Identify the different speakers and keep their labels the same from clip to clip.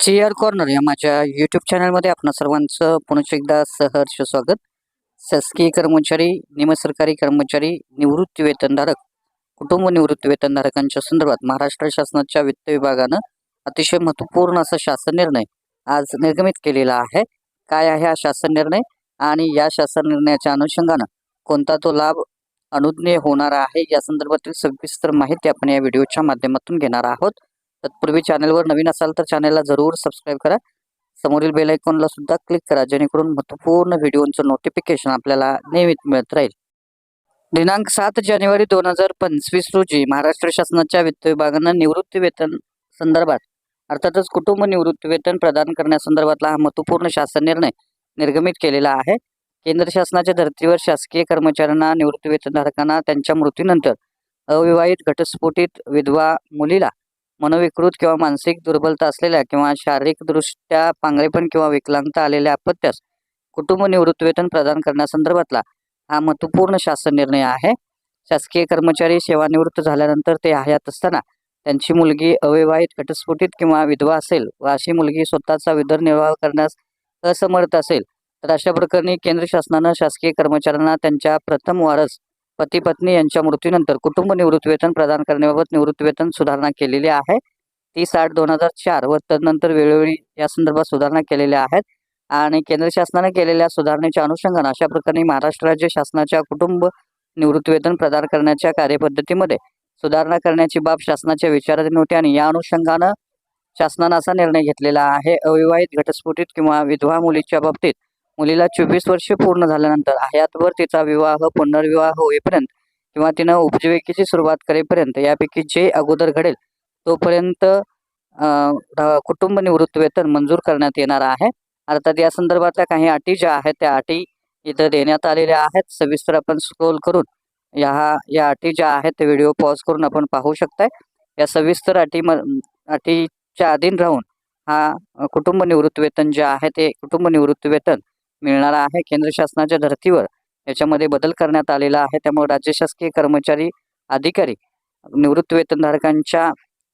Speaker 1: Chair corner या माझ्या YouTube चॅनलमध्ये आपण सर्वांचं पुन्हा एकदा सहर्ष स्वागत. शासकीय कर्मचारी निमसरकारी कर्मचारी निवृत्ती वेतनधारक कुटुंब निवृत्ती वेतनधारकांच्या संदर्भात महाराष्ट्र शासनाच्या वित्त विभागानं अतिशय महत्त्वपूर्ण असा शासन निर्णय आज निर्गमित केलेला आहे. काय आहे हा शासन निर्णय? आणि या शासन निर्णयाच्या अनुषंगानं कोणता तो लाभ अनुज्ञेय होणार आहे या संदर्भातील सविस्तर माहिती आपण या व्हिडिओच्या माध्यमातून घेणार आहोत. तत्पूर्वी चॅनलवर नवीन असाल तर चॅनलला जरूर सबस्क्राईब करा. समोरील बेल आयकॉनला सुद्धा क्लिक करा जेणेकरून महत्त्वपूर्ण व्हिडिओचं नोटिफिकेशन आपल्याला नेहमीच मिळत राहील. दिनांक सात जानेवारी दोन हजार पंचवीस रोजी महाराष्ट्र शासनाच्या वित्त विभागानं निवृत्ती वेतन संदर्भात अर्थातच कुटुंब निवृत्ती वेतन प्रदान करण्यासंदर्भातला हा महत्त्वपूर्ण शासन निर्णय निर्गमित केलेला आहे. केंद्र शासनाच्या धर्तीवर शासकीय कर्मचाऱ्यांना निवृत्ती वेतनधारकांना त्यांच्या मृत्यूनंतर अविवाहित घटस्फोटित विधवा मुलीला मनोविकृत किंवा मानसिक दुर्बलता असलेल्या किंवा शारीरिकदृष्ट्या पांगळेपण किंवा विकलांगता आलेल्या अपत्यास कुटुंब निवृत्तीवेतन प्रदान करण्यासंदर्भातला हा महत्त्वपूर्ण शासन निर्णय आहे. शासकीय कर्मचारी सेवानिवृत्त झाल्यानंतर ते हयात असताना त्यांची मुलगी अविवाहित घटस्फोटित किंवा विधवा असेल व अशी मुलगी स्वतःचा उदरनिर्वाह करण्यास असमर्थ असेल. तर अशा प्रकरणी केंद्र शासनानं शासकीय कर्मचाऱ्यांना त्यांच्या प्रथम वारस पती पत्नी यांच्या मृत्यूनंतर कुटुंब निवृत्तीवेतन प्रदान करण्याबाबत निवृत्तीवेतन सुधारणा केलेली आहे. तीस आठ दोन हजार चार व तदनंतर वेळोवेळी या संदर्भात सुधारणा केलेल्या आहेत. आणि केंद्र शासनाने केलेल्या सुधारणेच्या अनुषंगाने अशा प्रकारे महाराष्ट्र राज्य शासनाच्या कुटुंब निवृत्तीवेतन प्रदान करण्याच्या कार्यपद्धतीमध्ये सुधारणा करण्याची बाब शासनाच्या विचाराधीन होती आणि या अनुषंगानं शासनानं असा निर्णय घेतलेला आहे. अविवाहित घटस्फोटित किंवा विधवा मुलीच्या बाबतीत मुलीला चोवीस वर्षे पूर्ण झाल्यानंतर हयातवर तिचा विवाह पुनर्विवाह होईपर्यंत किंवा तिनं उपजीविकेची सुरुवात करेपर्यंत यापैकी जे अगोदर घडेल तोपर्यंत कुटुंब निवृत्ती वेतन मंजूर करण्यात येणार आहे. अर्थात या संदर्भातल्या काही अटी ज्या आहेत त्या अटी इथं देण्यात आलेल्या आहेत. सविस्तर आपण स्क्रोल करून या या अटी ज्या आहेत ते व्हिडिओ पॉज करून आपण पाहू शकताय. या सविस्तर अटी अटीच्या अधीन राहून हा कुटुंब निवृत्ती वेतन जे आहे ते कुटुंब निवृत्ती वेतन मिळणारा आहे. केंद्र शासनाच्या धर्तीवर याच्यामध्ये बदल करण्यात आलेला आहे. त्यामुळे राज्य शासकीय कर्मचारी अधिकारी निवृत्त वेतनधारकांच्या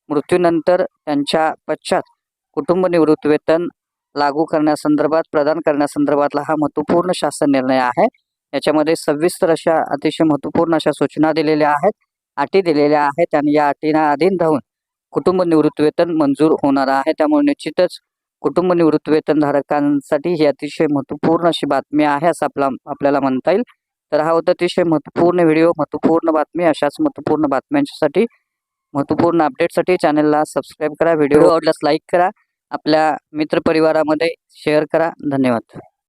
Speaker 1: मृत्यूनंतर त्यांच्या पश्चात कुटुंब निवृत्त वेतन लागू करण्यासंदर्भात प्रदान करण्यासंदर्भातला हा महत्त्वपूर्ण शासन निर्णय आहे. याच्यामध्ये सविस्तर अशा अतिशय महत्त्वपूर्ण अशा सूचना दिलेल्या आहेत अटी दिलेल्या आहेत आणि या अटींना अधीन राहून कुटुंब निवृत्ती वेतन मंजूर होणार आहे. त्यामुळे निश्चितच कुटुंब निवृत्ती वेतनधारकांसाठी ही अतिशय महत्त्वपूर्ण अशी बातमी आहे असं आपला आपल्याला म्हणता येईल. तर हा होता अतिशय महत्त्वपूर्ण व्हिडिओ महत्त्वपूर्ण बातमी अशाच महत्त्वपूर्ण बातम्यांसाठी महत्त्वपूर्ण अपडेटसाठी चॅनलला सबस्क्राईब करा व्हिडिओ आवडल्यास लाईक करा आपल्या मित्रपरिवारामध्ये शेअर करा. धन्यवाद.